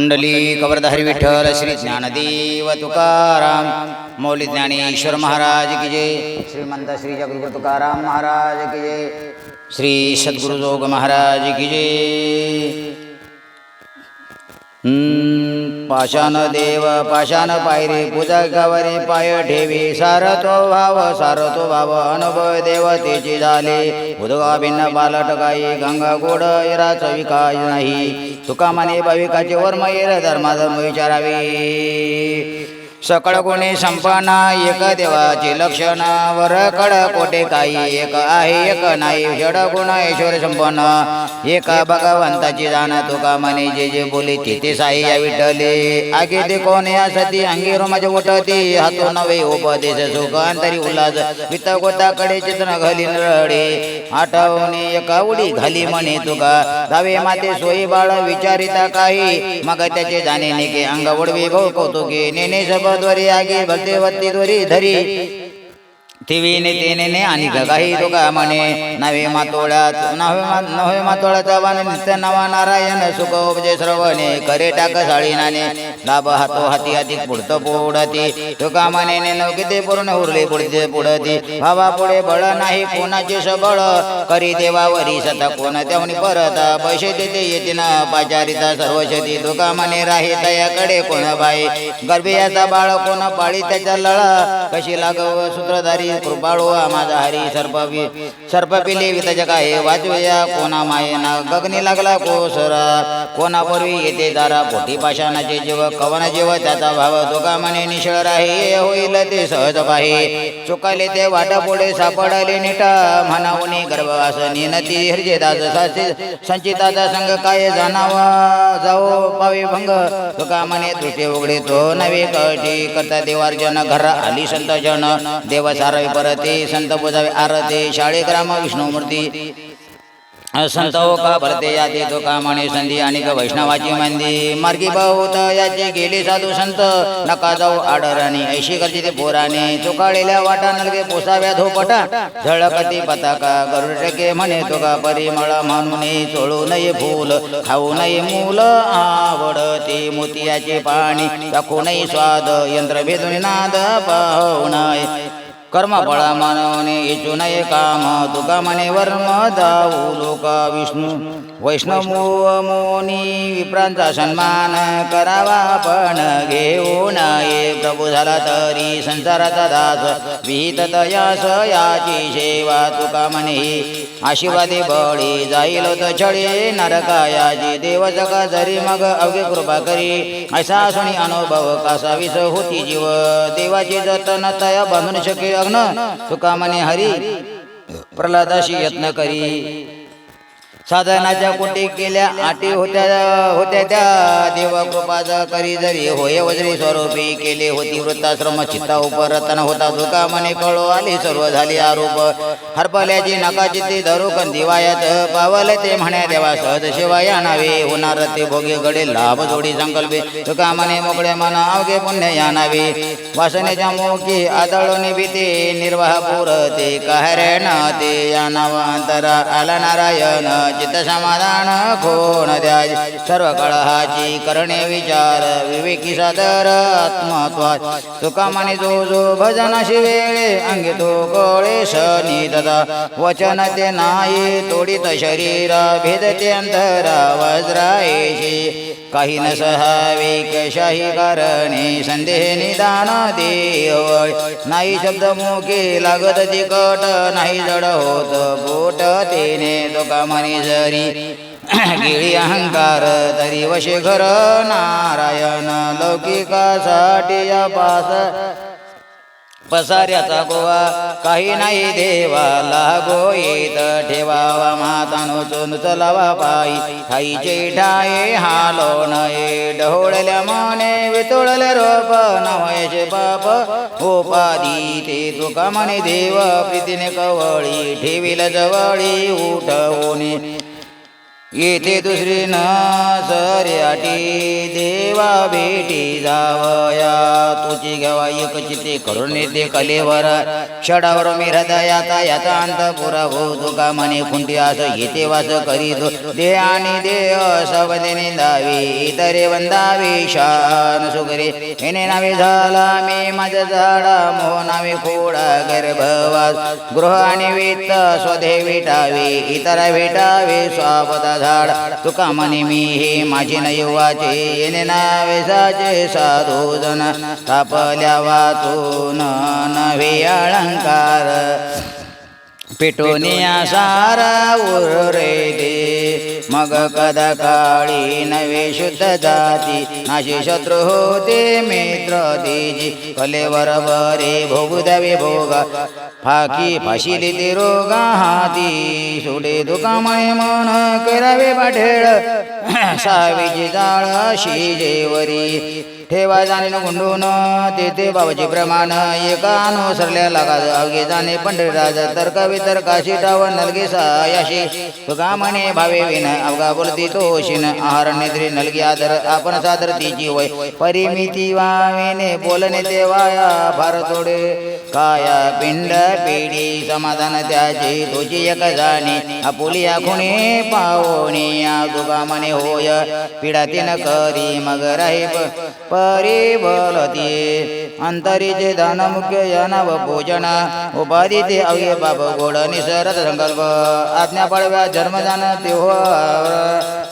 कुंडली कवरधारी विठ्ठल श्री ज्ञानदेव तुकाराम। मौली ज्ञानेश्वर महाराज की जय। श्रीमंत श्री जगद्गुरु तुकाराम महाराज की जय। श्री सद्गुरुजोग महाराज की जय। पाषाण देव पाषाण पायरी पूजा गवरी पाय ठेवी सारतो भाव सारतो भाव अनुभव देवतेचे झाले. उदगा भिन्न पालट गाई गंगा गोड इराच विकाय नाही. तुका माने भाविकाचे वर्म येर धर्माधर्म विचारावे. सकळ कोणी संपन्न एक देवाची लक्षण. वर कड कोटे काही एक आहे एक नाही. षड गुण ईश्वर संपन्न. एका भगवंताची जाण तुका म्हणे. जे जे बोले तिथे ते साई या विठ्ठले. आगे ते कोण या सती अंगी रोमाचे उठती. हातो नवे उपदेश सुख अंतरी उल्हास वित गोताकडे चित्र घाली रडे आठवणी एका उडी घाली म्हणे तुका. दावे माते सोयी बाळ विचारिता काही. मग त्याचे जाणे निके अंग उडवी भो कौतुकी. नेने सबद्वरी आगे भक्ती वत्ती द्वरी धरी तिवीने तेने आणि गगाही तुका म्हणे नवे मातोळ्यात नवे नवे मातोळ्याचा वाण नित्य नवा नारायण सुख उपजे श्रवणे. करे टाक साळी नाने लाभ हातो हाती हाती पुढत पुढती. तुका म्हणे ने नवकिते पूर्ण उरले पुढचे पुढती. भावा पुढे बळ नाही कोणाचे सबळ. करी देवावरी सता कोण त्यावनी परत. पैसे देते येते ना पाचारिता सर्व शेती. तुका म्हणे राही तयाकडे कोण बाई. गर्भियाचा बाळ कोण पाळी त्याच्या लळा. कशी लागव सूत्रधारी कृपाळू माझा हरी सर्प सर्प पिले वितज काय वाचूया कोणा मायेना गगनी लागला कोसरा. कोणापूर्वी येते दारा पोटी पाषाणाचे जीव कवन जीव त्याचा भाव दोघा म्हणे निशळ राही होईल ते सहज पाहि. चुकाले ते वाटा पुढे सापडले निटा म्हणावणी गर्भवास निनती हृदयदास साचे संचिताचा संग काय जाणावा? जाओ पावी भंग. तुका म्हणे तृतीय उघडे तो नवे कळटी करता देवार्जन घर आली संत जन देव सारावे परते संत पुजावे आरते शाळे ग्राम विष्णू संत का भरते याते तो कामाने संधी आणि वैष्णवाची मंदी. मार्गी बहुत याचे गेले साधू संत. नका जाऊ आडराने ऐशी करते ते पोराने चुकाळलेल्या वाटा नलगे पोसाव्या धोपटा. झळकती पताका गरुड गरुडके म्हणे तो का परिमळ म्हणून चोळू नये फूल. खाऊ नये मूल आवडते मोतियाचे पाणी. टाकू नये स्वाद यंत्र भेदून नाद पाहू नये. कर्म बळा मानवने इचू नये काम तुका म्हणे वर्म दाऊ लोका विष्णू वैष्णव मोनी विप्रांचा सन्मान करावा पण घेऊ नये प्रभू झाला तरी संसाराचा दास विहित तयास याची सेवा तुका म्हणे आशीर्वादे बळी जाईल तो छळे नरकायाची देव जगा जरी मग अवघे कृपा करी। असा सुनी अनुभव कसा विस होती जीव। देवाची जतन तया बांधून शके अग्न तुका म्हणे हरी प्रल्हादाशी यत्न करी। साधनाच्या कोटी केल्या आटी होत्या होत्या त्या देव कृपाच करी जरी होय वज्री स्वरूपी केले होती वृत्ताश्रम चित्ता उपरतन होता तुका म्हणे कळो आले सर्व झाले आरोप. हरपल्याची नकाची ते धरू दिवायात पावल ते म्हणे देवा सहज शिवाया नावे होणार ते भोगे गडे लाभ जोडी संकल्पे. तुका म्हणे मोकळे मन अवघे पुण्य या नावे वासनेच्या मोकी आदळून भीती निर्वाह पुरते कहरण ते या नावांतरा आला नारायण चित्त समाधान कोण द्याय सर्व कळहाची करणे विचार विवेकी सादर आत्मत्वा तुका म्हणे जो जो भजनाशी वेळे अंगी तो कळे तदा वचन ते नाही तोडित शरीर भेदते अंतरा वज्रायशी. काही न सहावे कशाही कारणे संदेह निदान देव नाही शब्द मुखे लागत तिकट नाही जड होत बोट तेने. तुका म्हणे जरी गिळी अहंकार तरी वशी घर नारायण लौकिकासाठी या पास पसाऱ्याचा गोवा काही नाही देवाला लागो ठेवावा मातानो चोन चलावा पायी. खाईचे ठाये हालो नये ढवळल्या मने वितुळले रोप नवयचे पाप उपाधी ते तुका म्हणे देव प्रीतीने कवळी ठेवील जवळी उठवणे येथे दुसरी न सर्याटी देवा भेटी जावया. तुझी घ्यावा एक चिते करून येते कलेवर. षडावर मी हृदयाचा याचा अंत पुरा हो तुका मने कुंटी आस येते वास करीत. दे आणि देह सबदे निंदावी इतरे वंदावी शान सुगरे. हिने नावे झाला मी माझ्या झाडा मोह नावे खोडा गर्भवास. गृह आणि वित्त स्वधे भेटावे इतर भेटावे स्वापदा झाड तुका म्हणे मी हे माझी नयुवाचे येणे नावेसाचे साधू जन तापल्या वाचून नव्हे अलंकार. पेटोनिया सारा उरे दे. मग कद काळी नवे शुद्ध जाती. नाशी शत्रू होते मित्र देजी कलेवर बरे भोगू द्यावे भोग फाकी फाशिली ते रोगा हाती. सोडे दुकामय मन करावे पाठेळ. सावीची जाळ शिजेवरी ठेवा जाणे न गुंडून तेथे बाबाचे प्रमाण एकानुसरल्या लागा अवघे जाणे पंढरीराज तर्क वितर्का टाव नलगे सायाशी. तुका म्हणे भावे विन अवघा बोलती तोशिन आहार नेत्री नलगी आदर आपण सादर तिची वय. परिमिती वाविने बोलणे ते वाया फार थोडे काया पिंड पिढी समाधान त्याची तुझी एक जाणी. आपुलिया खुणे पावणे तुका म्हणे होय. पिढातीन करी मग राही प- परी बोलती अंतरीचे दान मुख्य यानाव पूजन उपाधी ते अवघे बाप गोड निसरत संकल्प। आज्ञा पडव्या जन्मदान ते हो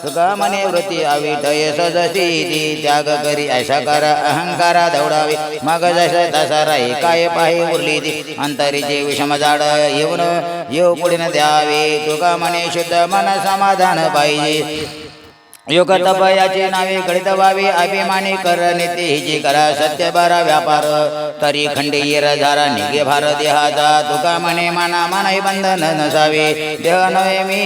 तुका म्हणे वृत्ती अविटय सजसी ती त्याग करी ऐसा कर अहंकारा दौडावे। मग जस तसा राही काय पाहि उरली ती अंतरीचे विषम जाड येऊन येऊ पुढे द्यावे। तुका शुद्ध मन समाधान पाहिजे। योग तपयाचे नावे गणित व्हावे अभिमानी कर नेते हिची करा सत्य बारा व्यापार. तरी खंडीर झारा निघे भार देहाचा तुका म्हणे माना मानाही बंधन नसावे. देह नवे मी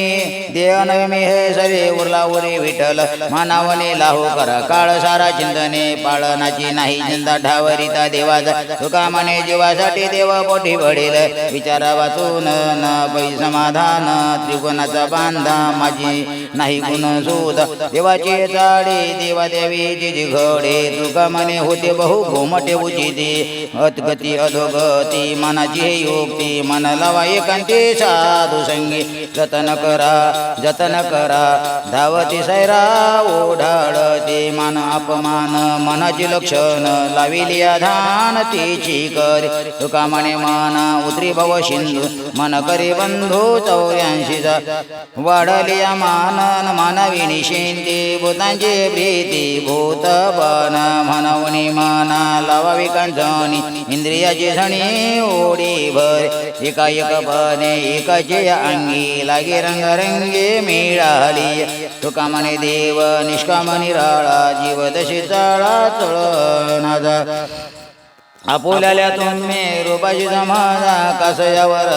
देह नवे मी हे सरे उरला उरे विठ्ठल. मानावने लाहो कर काळ सारा चिंतने पाळनाची नाही चिंता ठावरिता देवाचा तुका म्हणे जीवासाठी देव पोटी वडील विचारा वाचून न पै समाधान. त्रिगुणाचा बांधा माझी. नाही गुण सूद देवाचे जाडे देवा देवीचे जिघडे तुका म्हणे होते बहु घोमटे उचिते अतगती अधोगती मनाची हे योक्ती. मन लावा एकांती साधू संगी. जतन करा जतन करा. धावती सैरा ओढाळते. मान अपमान मनाची लक्षण. लाविली आधान तिची कर. तुका म्हणे माना उतरी भव सिंधू मन करी बंधू चौऱ्याऐंशीचा वाढली मान मानवी निशिंती भूतांची प्रीती भूत बन म्हणवणी माना लावावी कंठणी इंद्रियाची झणी ओढी भर एका एकपणे एकाचे अंगी लागे रंगरंगे मिळाली तुका म्हणे देव निष्काम निराळा जीव दशी चाळा चळणाचा आपुल्याल्या तुम्ही रूपाची समाजा कसयावर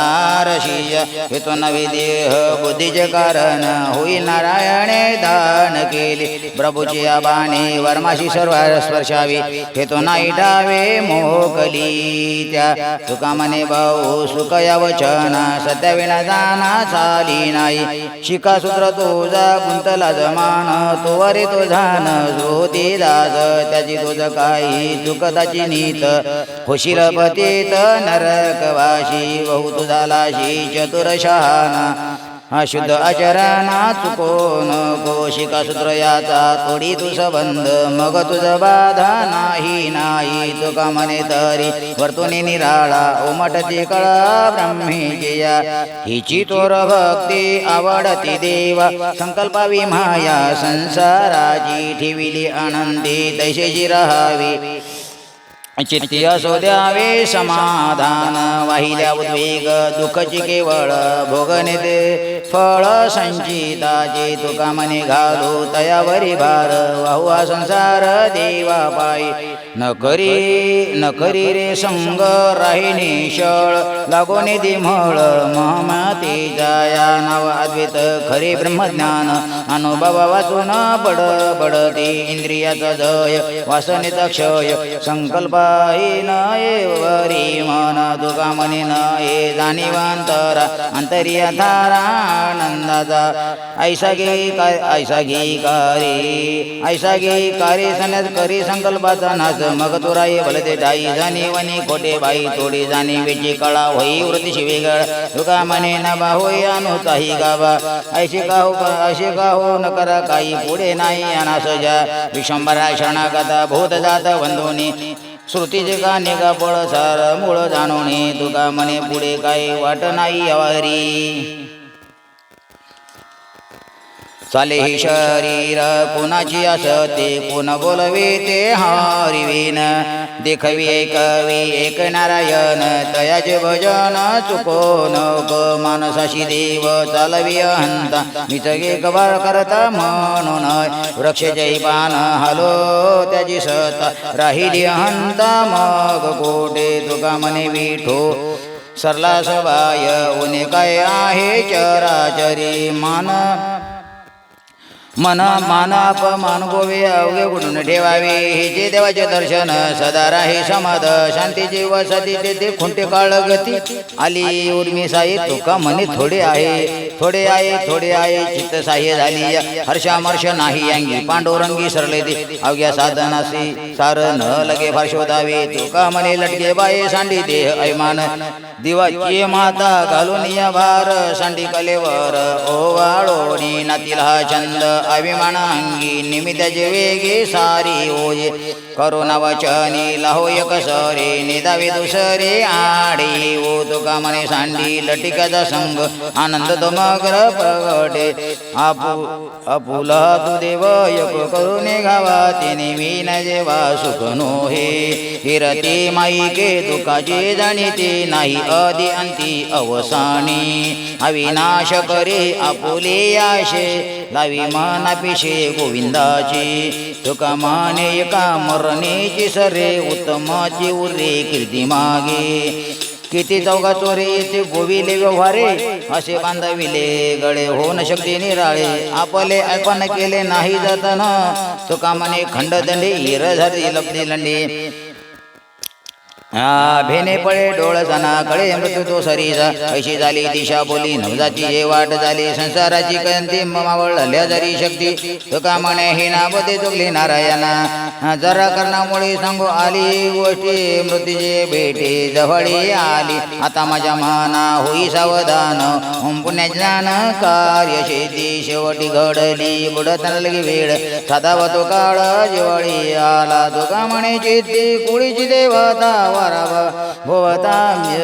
आरशीय हेतो नवी देह बुद्धीचे कारण होई नारायणे दान केले. प्रभूची अबाणी वर्माशी सर्व स्पर्शावी. हेतो नाही डावे मोकली त्या. तुका भाऊ सुख या वचन सत्याविना जाना चाली नाही. शिका सूत्र तुझा गुंतला जमान तो वरे तो झान ज्योती दास. त्याची तुझ काही चुकताची नीत होशील पतीत नरकवाशी बहु तुझा लाशी चतुरशहाना अशुद्ध आचरणा चुको नको शिका सूत्र याचा थोडी तू संबंध मग तुझ बाधा नाही नाही तुका म्हणे तरी वर्तुनी निराळा उमटती कळा ब्रह्मीजया हिची तोर भक्ती आवडती देवा संकल्पावी माया संसाराची ठेविली आनंदी तैसेची राहावी. चित्ती असो द्यावे समाधान वाहिल्या उद्वेग दुःखची केवळ भोगने दे फळ संचिताचे तुका मने घालू तयावरी भार वाहुआ संसार देवा पायी. न करी न करी रे संग राहिणी शळ लागोने दिमळ महमती जाया नाव अद्वैत खरे ब्रह्मज्ञान. अनुभव वाचून बड बडती इंद्रियाचा जय वासनेचा क्षय संकल्प वरी मन तुका मने नये जाणीवांतरा अंतरिया धारा ऐसा घे काय ऐसा घे कारे ऐसा घे कारे सण्यात करी संकल्पाचा नाच मग तुराई भलते ठाई जाणी वनी खोटे बाई थोडी जाणी वेची कळा होई वृत्ती वेगळ तुका म्हणे न बा होई अनुताही गावा। ऐशी का हो असे का हो न करा काही पुढे नाही अनास जा विशंभरा शरणागता भूत जात बंधुनी श्रुतीचे का निगा पळ सार मूळ जाणवणे तुका म्हणे पुढे काही वाट नाही अवारी. चाले ही शरीर कुणाची असते? कोण बोलवे ते हरिवीन? देखवी एकवी एक नारायण तयाचे भजन चुको नको मानसाशी देव चालवी हंता मिचगे कबार करता म्हणून वृक्षाचे पान हलो त्याची सता राहिली हंता मग कोटे तुका म्हणे विठो? सरला सबाय उने काय आहे चराचरी मान? मन मानाप मान गोवे अवघे गुणून ठेवावे. हे जे देवाचे दर्शन सदा राही समाध. शांतीची वसती ते खुंटे काळ गती. आली उर्मी साई तुका म्हणे थोडे आहे. थोडे आहे थोडे आहे चित्त साह्य झाली. हर्षामर्ष नाही अंगी पांडुरंगी सरले दे. अवघ्या साधनासी सार न लगे फार शोधावे. तुका म्हणे लटके बाये सांडी देह ऐमान दिवाची माता घालून या भार. सांडी कलेवर ओवाळोनी नातील हा छंद. अभिमान अंगी निमित्ताचे वेगे सारी ओजे। करुणा वचनी लाहो एक सरे निदावे दुसरे आडे। ओ तुका सांडी लटिकाचा संग आनंद तुमग्र प्रगटे। आपू अपुल तु देव यक करुणे गावा तिने मीन जेवा सुख नो हे हिरती माईके तुकाचे जाणीते नाही आदि अंती अवसानी। अविनाश करे आपुले आशे। लावी मानापिशे गोविंदाची. तुका माने एका मरणेची सरे उत्तमाची उरे कीर्ती मागे. किती चौघा चोरे गोविले व्यवहारे असे बांधविले गळे होऊन शक्ती निराळे. आपले अर्पण केले नाही जाताना तुका म्हणे खंडदंडे हिर झाली लपली लंडे. भेने पळे डोळ जाना कळे मृत्यू तो सरीचा अशी झाली दिशा बोली नवजाची जे वाट झाली संसाराची कंती मावळल्या जरी शक्ती. तुका म्हणे हे नाव ते चुकली नारायणा. जरा करणामुळे सांगू आली गोष्टी मृत्यूचे भेटे जवळी आली. आता माझ्या मना होई सावधान. ओम ज्ञान कार्य शेती शेवटी घडली बुडत लगी वेळ. सदाव तो काळ जिवळी आला. तुका म्हणे चित्ती कुळीची देवता वराव भोवता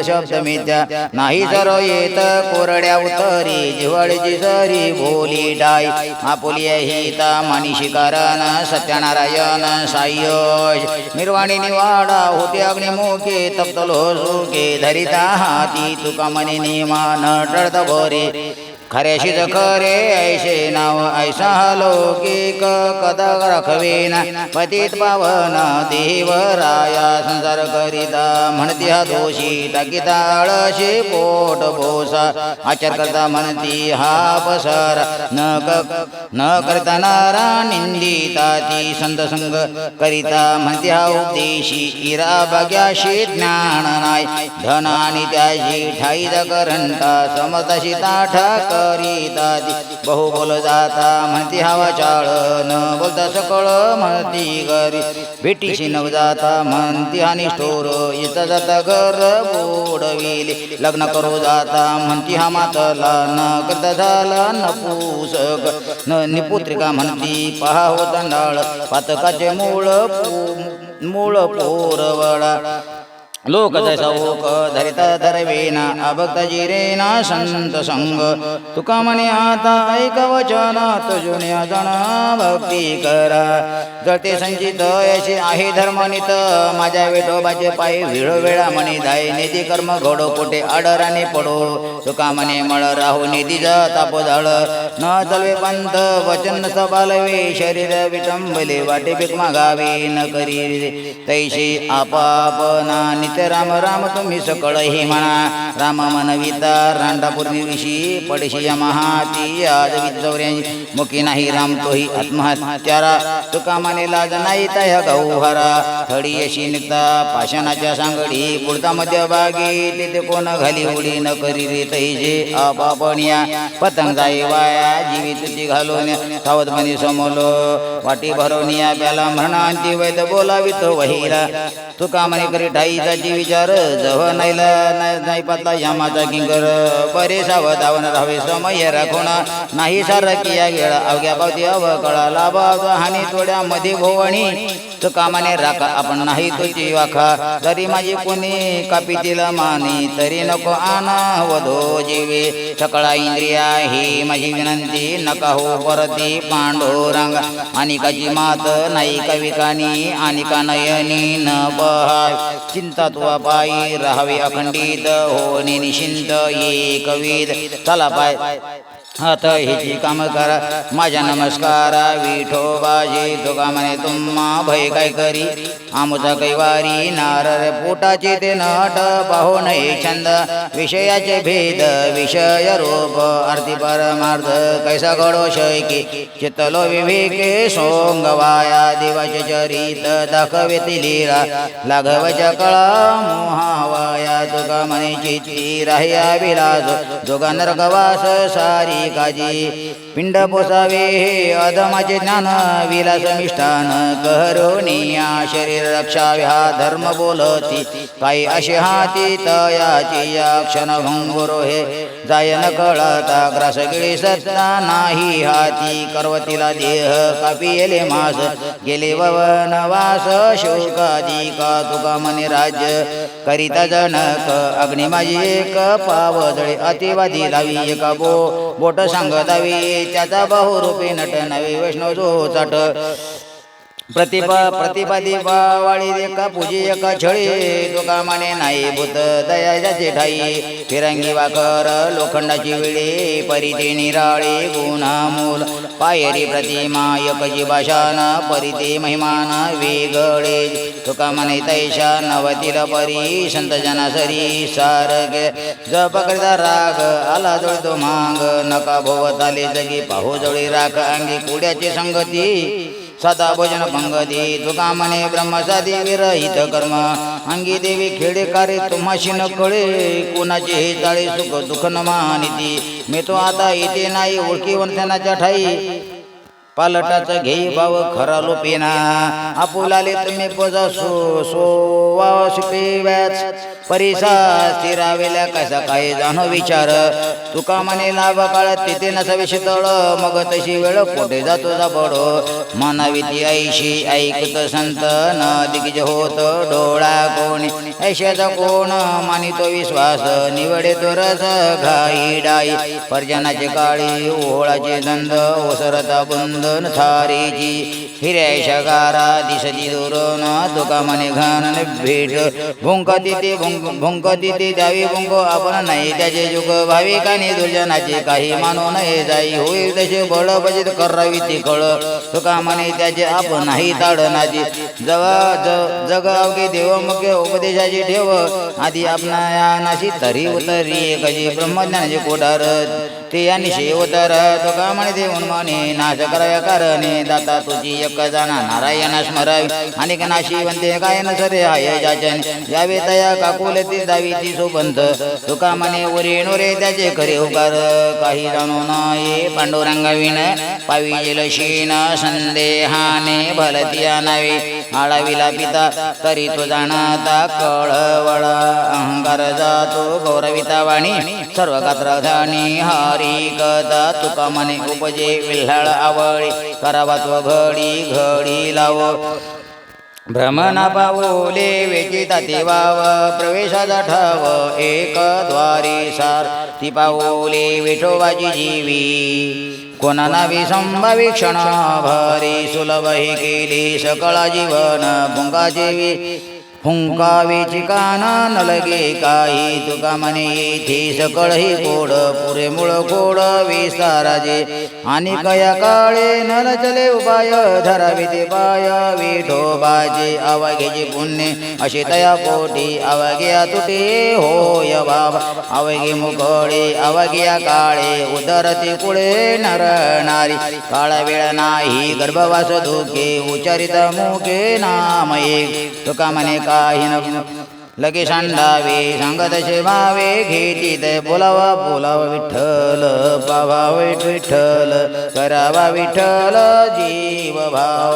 शब्द नाही सरो येत कोरड्या उतरी जिवळची सरी बोली डाय आपुली हिता मानिशी कारण सत्यनारायण साय्य निर्वाणी निवाडा होते अग्निमुखे तप्तलो सुखे धरिता हाती तुका मनी निमान टळत भरे खऱ्याशीच खरे ऐसे नाव ऐसा लौकिक कदा रखवीन पतित पावन देवराया संसार करिता म्हणती हा दोषी टाकीता आळशी पोट भोसा आचार करता म्हणती हा पसर न क न करता नारा निंदिता ती संत संग करिता म्हणती हा उपदेशी इरा बग्याशी ज्ञान नाय धन आणि त्याची ठाई करंता समतशी ताठा करिता दादी. बहु बोल जाता म्हणती हवा चाळ. न बोलता सकळ म्हणती गरी. भेटीशी नव जाता म्हणती हानी स्टोर. येता जाता घर बुडविले. लग्न करू जाता म्हणती हा मातला. न करता झाला न पुसक. न निपुत्रिका म्हणती पहा हो नाळ पातकाचे मूळ मूळ पोरवळा. लोक जैसा ओक धरिता धरवेना अभक्त जिरेना संत संग तुका म्हणे आता ऐक वचन तुजुन्या जण भक्ती करा जळते संचित यशी आहे धर्मनित माझ्या विठोबाचे पाय विळो म्हणे धाय निधी कर्म घडो कोठे आडराने पडो। तुका म्हणे मळ राहू निधी ताप जाळ न चलवे पंत वचन सबालवे शरीर विटंबले वाटे पीक मागावे न करी तैशी आपापना नित्य राम राम तुम्ही सकळ ही म्हणा. राम मनविता रांडापूर्वी ऋषी पडशी महाती आज विचौऱ्यांची मुखी नाही राम तोही आत्महत्यारा. तुका माने लाज नाही तया गौहरा. थडी यशी निघता पाषाणाच्या सांगडी पुढता मध्यभागी तिथे कोण घाली उडी न करी रे तैजे. आपापणिया पतंग जाई वाया जीवी तुझी घालून सावधपणे समोलो. वाटी भरवनिया प्याला म्हणांती वैद बोलावित वहिला तुका म्हणे करी ठाईचाची विचार जव नाहीला नाही पातला यमाचा किंकर. बरे सावधावन राहावे समय राखून नाही सारखी या गेळा अवघ्या पावती अव अवकळा लाभा हानी थोड्या मध्ये भोवणी. तुका म्हणे राखा आपण नाही तुझी वाखा. तरी माझी कोणी कापी तिला मानी तरी नको आना वधो जीवे. सकळा इंद्रिया ही माझी विनंती नका हो परती पांडुरंग. अनिकाची मात नाही कविकानी अनिका नयनी न पहा चिंता तुवा पायी अखंडित होणे निशिंत एकविद चला पाय आता हिची काम करा माझ्या नमस्कारा विठो बाजी. तुका म्हणे तुम्हा भय काय करी? आमचा कैवारी नारळ पोटाचे ते नट पाहो नये छंद. विषयाचे भेद विषय रूप आरती परमार्थ कैसा घडो शैकी. चितलो विवेके सोंग वाया देवाचे चरित दाखवेती लिरा लाघवच्या कळा मोहावाया तुका म्हणे चित्ती राह्या विलास जोगा नरकवास सारी काजी पिंड पोसावे हे अधमाचे ज्ञान विलास मिष्ठान करोनिया शरीर रक्षाव्या धर्म बोलती. काही असे हाती तयाची या क्षण भंगुरो हे. जाय न कळता ग्रास गिळी सत्ता नाही हाती करवतीला देह कापिले मास. गेले वनवास शोकादी का तुका मनी राज्य. करिता जनक अग्नि एक पावदळे अतिवादी लावी एका बो बोट सांग दावी त्याचा बहुरूपी नट नवी वैष्णव जो चाट. प्रतिपा प्रतिपादी वाळी एका पूजी एका छळी. तुका माने नाही भूत दयाजाचे ठाई. फिरंगी वाकर लोखंडाची विळी परिते निराळी गुणा मूल पायरी प्रतिमा एकची भाषान परिते महिमान वेगळे. तुका म्हणे तैशा नवतील परी संत सरी सारग. जप करिता राग आला जळतो मांग. नका भोवताले जगी पाहू जळी राख अंगी कुड्याची संगती. सदा भोजन पंगती तुका म्हणे ब्रह्मसादी विरहित कर्म. अंगी देवी खेडे कार्य तुम्हाशी न कळे कोणाचे हे जाळे सुख दुःख न मानिती. मी तो आता येते नाही ओळखी वंथनाच्या ठाई पालटाचं घेई भाव खरा लोपेना. आपुलाले तुम्ही पोजा सो सोवा व्याच परिसा स्थिरावेल्या कसा काय जाणो विचार. तुका म्हणे लाभ काळात तिथे नसावे शीतळ मग तशी वेळ कुठे जातो जाबडो? मानाविती ऐशी ऐकत संत न दिग्ज होत डोळा कोणी. ऐशाचा कोण मानितो विश्वास? निवडे तो रस घाई डाई. पर्जनाचे काळी ओळाचे दंद ओसरता बंधन थारीची हिऱ्या गारा दिसती दुरून तुका म्हणे घान भेट भुंक तिथे भुंक भुंक द्यावी भुंक आपण नाही त्याचे जुग भाविकाने दुर्जनाचे काही मानू नये जाई। होईल तसे बळ बजित करावी ती कळ तुका म्हणे त्याचे आपण नाही ताडनाची जवा ज- जग अवघे देव मुख्य उपदेशाची ठेव। आधी आपणा या नाशी तरी उतरी कशी ब्रह्मज्ञानाचे कोठार। निशे उतर तुका म्हणे देऊन म्हणे नाश कराव्या कारणे दाता तुझी एक जाणा नारायण स्मरावी आणि नाशी वंते काय सरे आय जाचन. यावे तया काकुले ती दावी ती सोबंत तुका म्हणे उरे नोरे त्याचे खरे उकार काही जाणू नये पांडुरंगाविन पावी शीन संदेहाने भलतिया नावे आळाविला पिता तरी तो जाणता कळवळ. अहंकार जातो गौरविता वाणी सर्व कात्रधानी हरी कदा तुका मने उपजे विल्हाळ आवळी करावा तो घडी घडी लाव. भ्रमणा पावले वेचिता ती वाव प्रवेशाचा ठाव एक द्वारी सार. ती पावले विठोबाची जीवी. कोणाला नावी संभावी भरी सुलभ ही केली सकळ जीवन भुंगा जेवी फुंकावेची कान काही तुका म्हणे येथे सकळही कोड पुरे मुळ कोड विसाराजे आणि कया काळे नल चले उपाय धरावे ते पाय विठोबाचे अवघेचे पुण्य. असे तया पोटी अवघ्या तुटे होय बाबा. अवघे मुखळे अवघ्या काळे उदरते पुढे नरणारी काळा वेळ नाही गर्भवास धोके उच्चारित मुखे नाम एक तुका म्हणे काही लगे सांडावे सांगत शिवावे घेती ते बोलावा बोलावा विठ्ठल पावा विठ्ठल करावा विठ्ठल जीव भाव।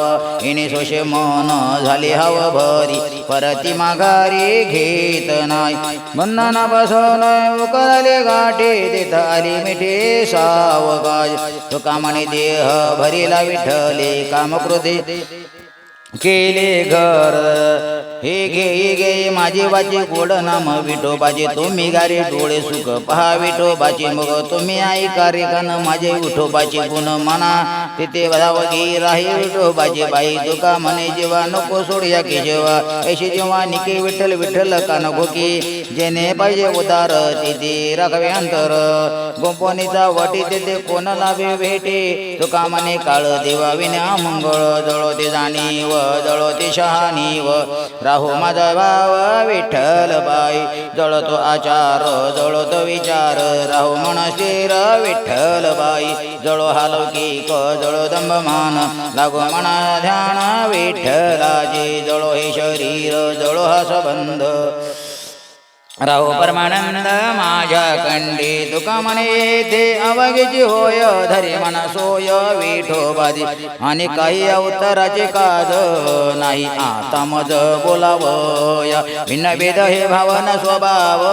इने सोशे मन झाले हव भरी परती माघारी घेत नाही। बंधना बसन उकरले गाठी तिथ आली साव सावकाज तुका म्हणे देह भरीला विठ्ठले कामकृती केले घर. हे घे घे माझी बाजी गोड नाम विठोबाचे. तुम्ही गारी डोळे सुख पहा विठोबाचे. मग तुम्ही आई कार्य कन माझे विठोबाचे गुण म्हणा तिथे वगी राही विठोबाचे बाई. तुका म्हणे जेव्हा नको सोड या की जेव्हा ऐशी जेव्हा निके विठ्ठल विठ्ठल का नको की जेने पाहिजे उतार तिथे राखावे अंतर. गोपनीचा वाटी तेथे कोणाला लाभे भेटे. तुका मने काळ देवा विना मंगळ जळो ते जाणीव जळो ते व राहू माझा भाव विठ्ठल बाई. जळतो आचार जळतो विचार. राहू मनस्थिर विठ्ठल बाई. जळो हालौकिक जळो दंभमान. लागो म्हणा ध्यान विठ्ठलाजी. जळो हे शरीर जळो हा संबंध. राहो परमानंद माझ्या कंडी तुका म्हणे ते अवघेची होय धरे म्हणा सोय विठोबाजी आणि काही अवताराचे काज नाही आता मज बोलावय। भिन्न भेद हे भावना स्वभाव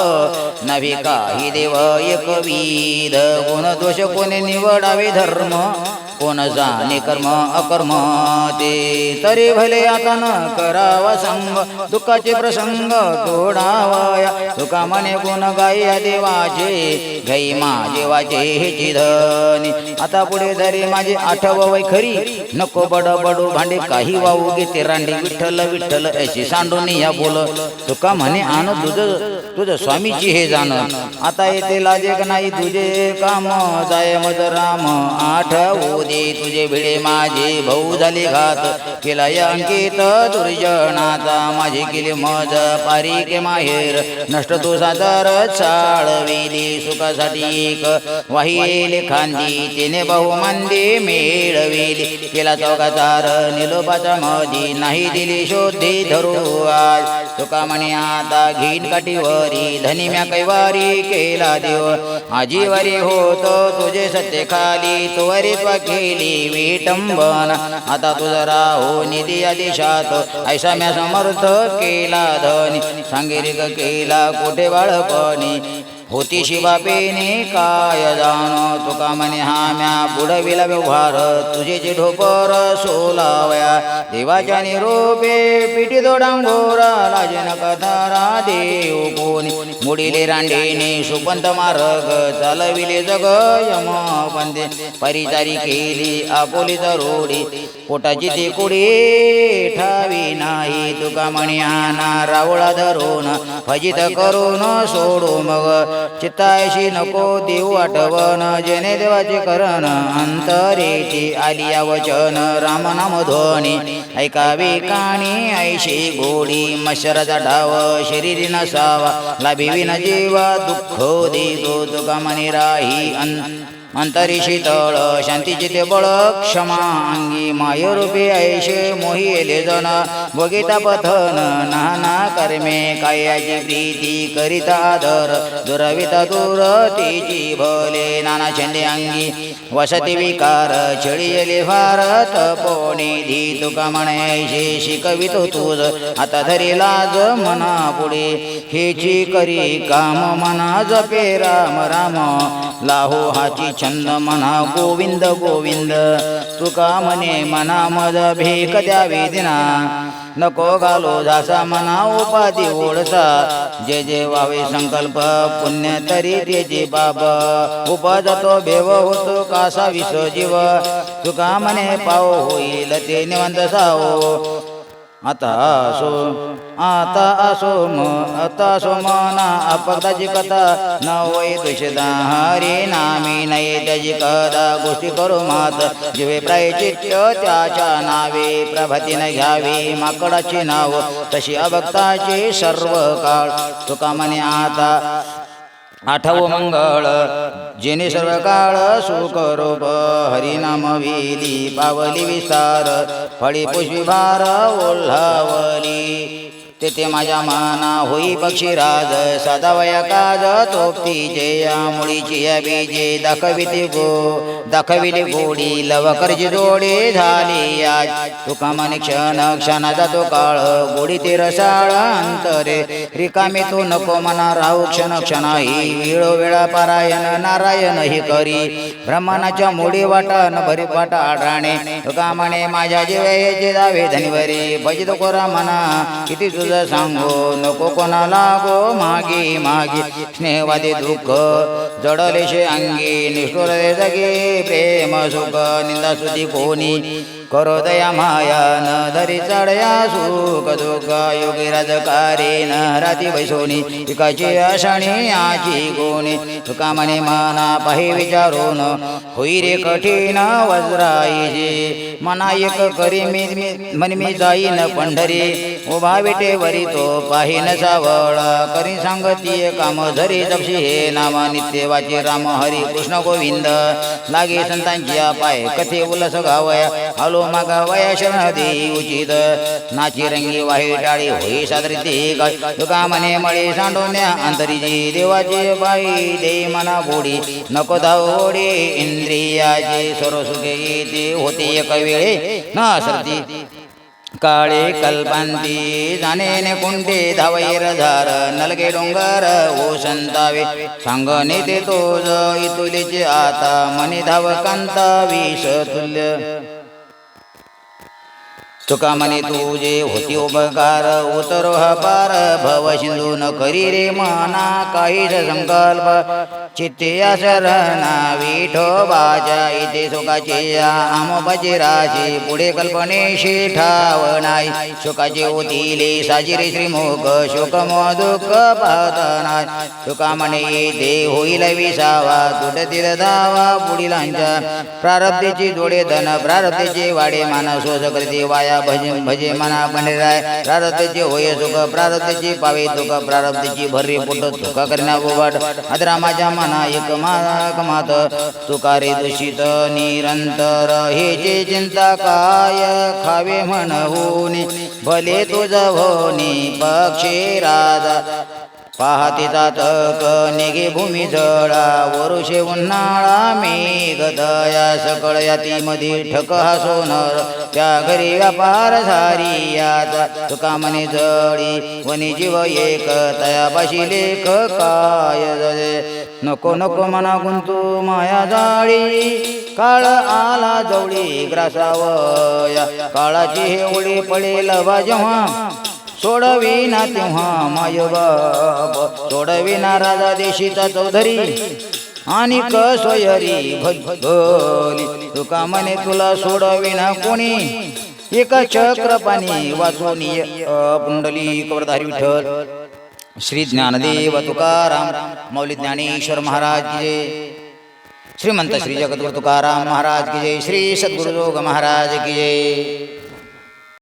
नवी काही देव एक विध कोण दोष कोणी निवडावे धर्म। कोण जाणे कर्म अकर्म ते? तरी भले आता न करावा संग दुःखाचे प्रसंग तोडावया. तुका म्हणे गुण गाई देवाचे घाई माझे देवाचे हे धनी. आता पुढे धरी माझे आठव वै खरी नको बड बडू भांडे काही वाहू घेते रांडी. विठ्ठल विठ्ठल अशी सांडून या बोल. तुका म्हणे आण तुझ तुझ स्वामीची हे जाण. आता येते लाजे का नाही तुझे काम जाय मज राम आठवू दे तुझे भिडे माझे भाऊ झाले घात. केला अंकित दुर्जनाचा माझे केले मज पारी के माहेर. नष्ट तो सादर चाळविली सुखासाठी एक. वाहिले खांदी तिने बहु मिळविली. केला चौकाचार निलोपाचा मधी नाही दिली शोधी धरू आज. तुका म्हणे आता घेईन काठीवरी धनी म्या कैवारी केला देव. आजीवरी होत तुझे सत्य खाली तुवरी त्वा केली विटंबन. आता तुझ राहो निधी आदेशात ऐसा म्या समर्थ केला धनी. सांगिरिक केला कुठे बाळपणी. होती शिवापेने काय जाण तुका म्हणे हा म्या बुडविला व्यवहार तुझे जे ढोपर सोलावया देवाच्या निरोपे पिठी दोडांगोरा लाजन कथारा देव कोणी मुडिले रांडेने सुपंत मार्ग चालविले जग यम बंदे परिचारी केली आपोली रोडी पोटाची ते कुडी ठावी नाही तुका म्हणे आना रावळा धरून फजित करून सोडू मग. चित्तायशी नको देऊ आठवण. जेने देवाचे करण अंतरेची आलिया वचन राम नाम ध्वनी. ऐकावी काणी ऐशी गोडी. मशराचा ढाव शरीरी नसावा. लाभिवी न जीवा दुःख देतो तुका मनी राही अंतरी शीतळ शांतीची ते बळ क्षमा अंगी मायरूपी ऐशे मोहिले जन भोगिता पथन नाना कर्मे कायाची प्रीती करिता आदर दुरविता दूर तिची भले नाना छंदे अंगी वसती विकार छळीले भारत पोनिधी तुका म्हणे शिकवितो तुझ आता धरी लाज मना पुढे हेची करी काम मना जपे राम राम लाहो हाची छंद म्हणा गोविंद गोविंद। तुका म्हणे मना मज भेक द्यावी दिना? नको घालो जासा मना उपाधी ओढसा। जे जे वावे संकल्प पुण्य तरी त्याचे बाब। उपजतो भेव होतो कासा विसो जीव। तुका म्हणे पाव होईल ते निवंत सावो। आता असो आता असो म आता असो मना अपक्ताची कथा. न वै दुषदा हरी नामी नाही त्याची कदा गोष्टी करू मात जिवे प्रायचित्य त्याच्या नावे. प्रभातीने घ्यावी माकडाची नाव. तशी अभक्ताची सर्व काळ. तुका म्हणे आता आठव मंगळ जेने सर्व काळ सुख रूप हरिनाम विली पावली विस्तार फळी पुष्पी भार ओल्हावली. तेथे माझ्या माना होई पक्षीराज सदावया काज तोपती जया मुळीची या बीजे दाखविते गो. दाखविली गोडी लवकरची जोडी झाली आज. तुका मन क्षण क्षणाचा तो काळ गोडी ते रसाळ अंतरे. रिकामे तू नको मना राहू क्षण क्षणाही. वेळोवेळा पारायण नारायण ही करी. ब्रह्मानाच्या मोडी वाटा न भरी वाटा आढळणे तुका म्हणे माझ्या जीवे दावे धनिवरी. भजित कोरा मना किती तुझं सांगो? नको कोणाला गो मागे मागे. स्नेहवादी दुःख जडलेशे अंगी निष्ठुर जगी. प्रेम सुख निंदा सुधी कोणी? करो दया माया न धरी चढया सुख दुःख योगी राजकारे न राती बैसोनी पिकाची आषाणी आची कोणी तुका म्हणे माना पाहि विचारून होई रे कठीण वज्राईचे. मना एक करी मी मी- मन मी जाईन पंढरी. उभा विटे वरी तो पाहि न सावळ. करी सांगती काम धरी जपशी. हे नाम नित्य वाचे राम हरी कृष्ण गोविंद. लागे संतांची पाय कथे उलस गावया. आलो मागावया शरण दे उचित. नाची रंगी वाही टाळी होई सादरी ते तुका मने मळे सांडोन्या अंतरीजी देवाची बाई दे मना बोडी. नको धावडी इंद्रियाची. सर्व सुखे होते एक वेळे. न सरती. काळे कल्पांती जाणे कुंटे धावैर धार नलगे डोंगर ओ संतावे सांगणे ते तो इतुलीचे आता मनी धाव कांता विष तुल्य. तुका म्हणे तुझे होती उपकार उतरो हा पार भव सिंधू न करी रे मना काहीच संकल्प. चित्ते शरणा विठोबाच्या इथे सुखाचे आमोबाचे राशी. पुढे कल्पनेशी ठाव नाही सुखाची उतिले साजिरे श्रीमुख शोक दुःख पाहत नाही तुका म्हणे ते होईल विसावा तुटतील धावा पुढीलांच्या प्रारब्धीची जोडे धन प्रारब्धीचे वाडे मान सोसकृती वाया भजे भजे मना पंडिराय प्रारब्धीचे होय सुख प्रारब्धीची पावे तुक प्रारब्धीची भररी पोट सुख करण्या बोबाट. आदरा मनायक मना माक मात तुकारे दूषित निरंतर हे जे चिंता काय खावे म्हणून भले तुझ होनी पक्षी राजा पाहती जात निगे भूमी जळा वरुषे उन्हाळा मेघ दया सकळ यातीमध्ये ठक हा सोनर त्या घरी व्यापार झारी याचा तुका म्हणे जळी वनी जीव एक तयापाशी लेख काय जळे. नको नको मना गुंतू माया जाळी काळ आला जवळी ग्रासावया काळाची हे ओळी पडेल बा जेव्हा सोडविना तेव्हा माय बाप सोडविना राजा देशीचा चौधरी आणि कसोयरी भली तुका म्हणे तुला सोडविना कोणी? एका चक्रपाणी वाचून पुंडली कवरधारी विठ्ठल. श्री ज्ञानदेव तुकाराम मौली ज्ञानेश्वर महाराज जय. श्रीमंत श्री जगद्गुरु तुकाराम महाराज की जय. श्री सद्गुरु जोग महाराज की जय.